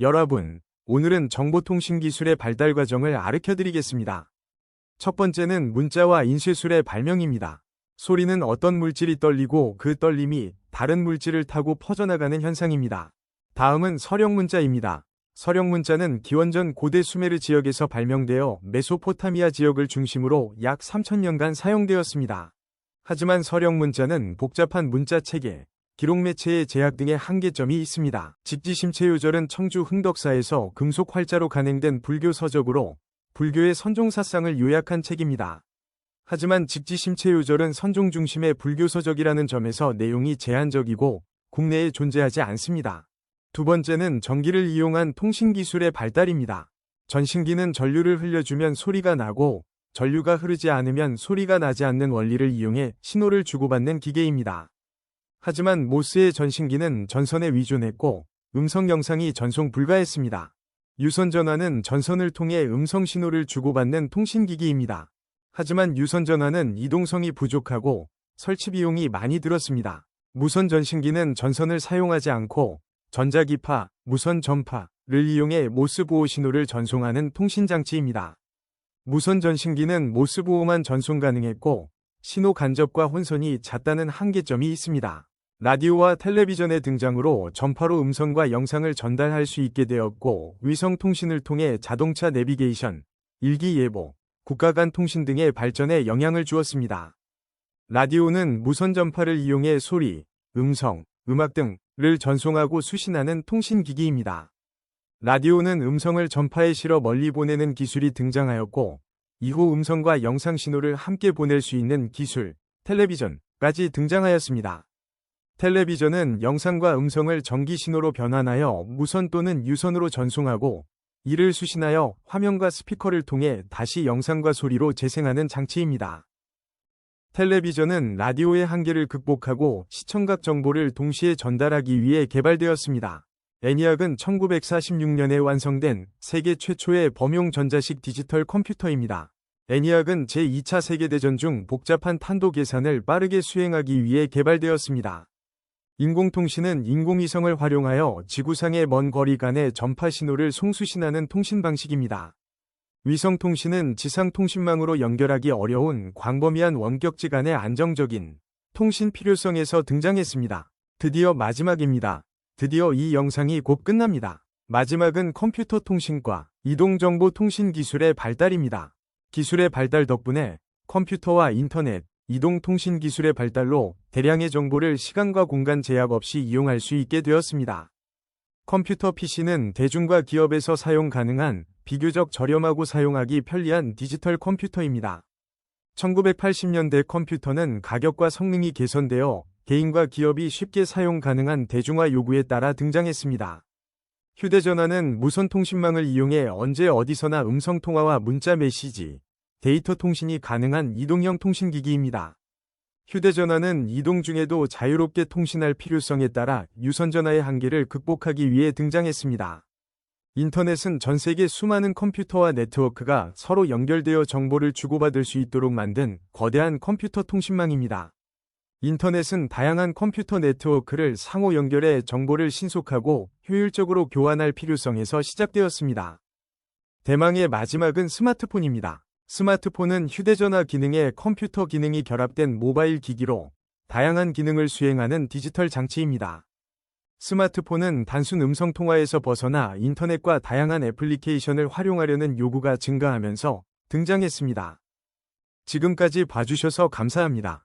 여러분, 오늘은 정보통신기술의 발달 과정을 아르켜드리겠습니다. 첫 번째는 문자와 인쇄술의 발명입니다. 소리는 어떤 물질이 떨리고 그 떨림이 다른 물질을 타고 퍼져나가는 현상입니다. 다음은 서령문자입니다. 서령문자는 기원전 고대 수메르 지역에서 발명되어 메소포타미아 지역을 중심으로 약 3천년간 사용되었습니다. 하지만 서령문자는 복잡한 문자 체계, 기록 매체의 제약 등의 한계점이 있습니다. 직지심체 요절은 청주 흥덕사에서 금속 활자로 간행된 불교 서적으로 불교의 선종사상을 요약한 책입니다. 하지만 직지심체 요절은 선종 중심의 불교 서적이라는 점에서 내용이 제한적이고 국내에 존재하지 않습니다. 두 번째는 전기를 이용한 통신기술의 발달입니다. 전신기는 전류를 흘려주면 소리가 나고 전류가 흐르지 않으면 소리가 나지 않는 원리를 이용해 신호를 주고받는 기계입니다. 하지만 모스의 전신기는 전선에 위존했고 음성 영상이 전송 불가했습니다. 유선 전화는 전선을 통해 음성 신호를 주고받는 통신기기입니다. 하지만 유선 전화는 이동성이 부족하고 설치 비용이 많이 들었습니다. 무선 전신기는 전선을 사용하지 않고 전자기파, 무선 전파를 이용해 모스 보호 신호를 전송하는 통신 장치입니다. 무선 전신기는 모스 보호만 전송 가능했고 신호 간접과 혼선이 잦다는 한계점이 있습니다. 라디오와 텔레비전의 등장으로 전파로 음성과 영상을 전달할 수 있게 되었고 위성 통신을 통해 자동차 내비게이션, 일기예보, 국가 간 통신 등의 발전에 영향을 주었습니다. 라디오는 무선 전파를 이용해 소리, 음성, 음악 등을 전송하고 수신하는 통신기기입니다. 라디오는 음성을 전파에 실어 멀리 보내는 기술이 등장하였고 이후 음성과 영상 신호를 함께 보낼 수 있는 기술, 텔레비전까지 등장하였습니다. 텔레비전은 영상과 음성을 전기 신호로 변환하여 무선 또는 유선으로 전송하고 이를 수신하여 화면과 스피커를 통해 다시 영상과 소리로 재생하는 장치입니다. 텔레비전은 라디오의 한계를 극복하고 시청각 정보를 동시에 전달하기 위해 개발되었습니다. 애니악은 1946년에 완성된 세계 최초의 범용 전자식 디지털 컴퓨터입니다. 애니악은 제2차 세계대전 중 복잡한 탄도 계산을 빠르게 수행하기 위해 개발되었습니다. 인공통신은 인공위성을 활용하여 지구상의 먼 거리 간의 전파 신호를 송수신하는 통신 방식입니다. 위성통신은 지상통신망으로 연결하기 어려운 광범위한 원격지 간의 안정적인 통신 필요성에서 등장했습니다. 드디어 마지막입니다. 드디어 이 영상이 곧 끝납니다. 마지막은 컴퓨터 통신과 이동정보 통신 기술의 발달입니다. 기술의 발달 덕분에 컴퓨터와 인터넷, 이동통신 기술의 발달로 대량의 정보를 시간과 공간 제약 없이 이용할 수 있게 되었습니다. 컴퓨터 PC는 대중과 기업에서 사용 가능한 비교적 저렴하고 사용하기 편리한 디지털 컴퓨터입니다. 1980년대 컴퓨터는 가격과 성능이 개선되어 개인과 기업이 쉽게 사용 가능한 대중화 요구에 따라 등장했습니다. 휴대전화는 무선 통신망을 이용해 언제 어디서나 음성통화와 문자 메시지, 데이터 통신이 가능한 이동형 통신기기입니다. 휴대전화는 이동 중에도 자유롭게 통신할 필요성에 따라 유선전화의 한계를 극복하기 위해 등장했습니다. 인터넷은 전 세계 수많은 컴퓨터와 네트워크가 서로 연결되어 정보를 주고받을 수 있도록 만든 거대한 컴퓨터 통신망입니다. 인터넷은 다양한 컴퓨터 네트워크를 상호 연결해 정보를 신속하고 효율적으로 교환할 필요성에서 시작되었습니다. 대망의 마지막은 스마트폰입니다. 스마트폰은 휴대전화 기능에 컴퓨터 기능이 결합된 모바일 기기로 다양한 기능을 수행하는 디지털 장치입니다. 스마트폰은 단순 음성 통화에서 벗어나 인터넷과 다양한 애플리케이션을 활용하려는 요구가 증가하면서 등장했습니다. 지금까지 봐주셔서 감사합니다.